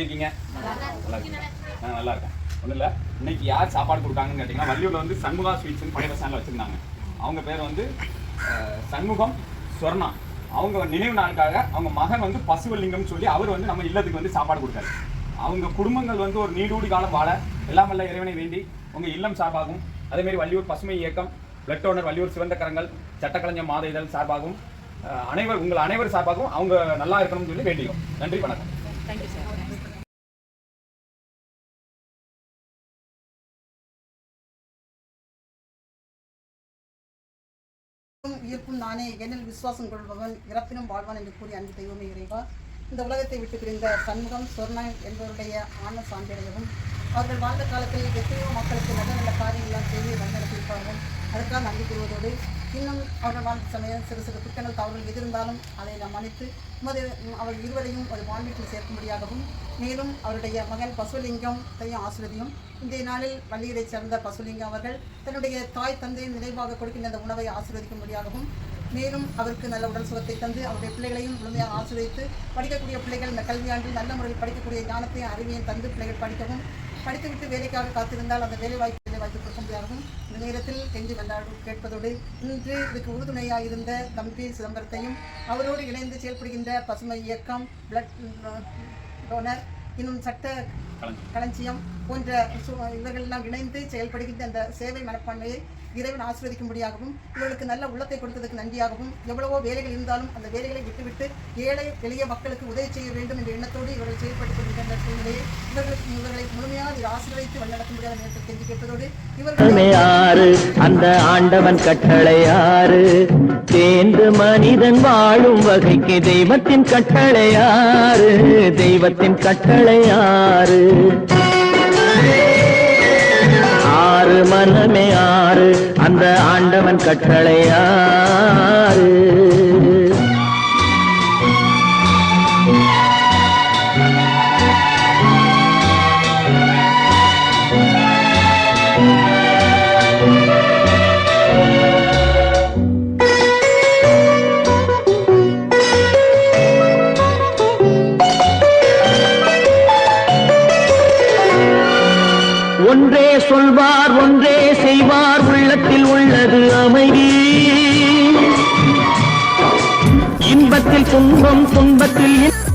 எப்படி இருக்கீங்க? நல்லா இருக்கீங்க ஆ நல்லா இருக்கேன். ஒன்றும் இல்லை. இன்னைக்கு யார் சாப்பாடு கொடுத்தாங்கன்னு கேட்டிங்கன்னா வள்ளியூரில் வந்து சண்முகா ஸ்வீட்ஸ்னு பழைய பஸ் ஸ்டாண்டில் வச்சுருந்தாங்க. அவங்க பேர் வந்து சண்முகம் ஸ்வர்ணா அவங்க நினைவு நாளுக்காக அவங்க மகன் வந்து பசுவலிங்கம்னு சொல்லி அவர் வந்து நம்ம இல்லத்துக்கு வந்து சாப்பாடு கொடுத்தாரு. அவங்க குடும்பங்கள் வந்து ஒரு நீடூடி காலம் வாழ எல்லாம் வல்ல இறைவனை வேண்டி உங்கள் இல்லம் சார்பாகவும் அதேமாரி வள்ளியூர் பசுமை இயக்கம் பிளட் டோனர் வள்ளியூர் சிவந்த கரங்கள் சட்டக்கலைஞர் மாத இதழ் சார்பாகவும் அனைவர் உங்கள் அனைவர் சார்பாகவும் அவங்க நல்லா இருக்கணும்னு சொல்லி வேண்டிக்கிறோம். நன்றி வணக்கம். தேங்க்யூ சார் ஈர்ப்பும் நானே என்னில் விசுவாசம் கொள்பவன் இறப்பினும் வாழ்வான் என்று கூறி அன்பு தெய்வமே இறைவா. இந்த உலகத்தை விட்டு பிரிந்த சண்முகம் சொர்ணன் என்பவருடைய ஆன சான்றிதழும் அவர்கள் வாழ்ந்த காலத்தில் எத்தனையோ காரியங்களாம் செய்து வழிநடத்தியிருப்பார்கள். அதற்காக நன்றி கூறுவதோடு இன்னும் அவர்கள் வாழ்ந்த சமயம் சிறு சிறு குற்றங்கள் தவறுகள் எதிர்ந்தாலும் அதை நாம் மன்னித்து உமது அவர் இருவரையும் ஒரு வாழ்வீட்டில் சேர்க்கும்படியாகவும் மேலும் அவருடைய மகன் பசுலிங்கம் தையும் ஆசிரியதையும் இன்றைய நாளில் வள்ளியரைச் சேர்ந்த பசுலிங்கம் அவர்கள் தன்னுடைய தாய் தந்தையின் நினைவாக கொடுக்கின்ற அந்த உணவை ஆசீர்வதிக்கும்படியாகவும் மேலும் அவருக்கு நல்ல உடல் சுகத்தை தந்து அவருடைய பிள்ளைகளையும் முழுமையாக ஆசிரியத்து படிக்கக்கூடிய பிள்ளைகள் இந்த கல்வியாண்டில் நல்ல முறையில் படிக்கக்கூடிய ஞானத்தையும் அறிவையும் தந்து பிள்ளைகள் படிக்கவும் படித்துவிட்டு வேலைக்காக காத்திருந்தால் அந்த வேலை வாய்ப்பு வாய்ப்பு கொடுக்க இந்த நேரத்தில் கெஞ்சி வந்தாடு கேட்பதோடு இன்று இதுக்கு உறுதுணையாக இருந்த தம்பி சிதம்பரத்தையும் அவரோடு இணைந்து செயல்படுகின்ற பசுமை இயக்கம் பிளட் டோனர் இன்னும் சட்ட களஞ்சியம். போன்ற இவர்கள் எல்லாம் இணைந்து செயல்படுகின்ற அந்த சேவை மனப்பான்மையை இறைவன் ஆசீர்வதிக்கும்படியாகவும் இவர்களுக்கு நல்ல உள்ளத்தை கொடுத்ததுக்கு நன்றியாகவும் எவ்வளவோ வேலைகள் இருந்தாலும் அந்த வேலைகளை விட்டுவிட்டு ஏழை எளிய மக்களுக்கு உதவி செய்ய வேண்டும் என்ற எண்ணத்தோடு இவர்கள் செயல்பட்டுக் கொண்டிருக்கின்ற சூழ்நிலையை இவர்களுக்கு இவர்களை முழுமையாக இதை ஆசீர்வதித்து வழிநடத்த முடியாத நேரத்தில் தெரிந்து கேட்பதோடு இவர்கள் அந்த ஆண்டவன் கட்டளை ஆறு. சேர்ந்து மனிதன் வாழும் வகைக்கு தெய்வத்தின் கட்டளை ஆறு. தெய்வத்தின் கட்டளை ஆறு. ஆறு மனமே ஆறு அந்த ஆண்டவன் கட்டளையாறு. ஒன்றே சொல்வார் ஒன்றே செய்வார் உள்ளத்தில் உள்ளது அமைதி. இன்பத்தில் துன்பம் துன்பத்தில் இன்பம்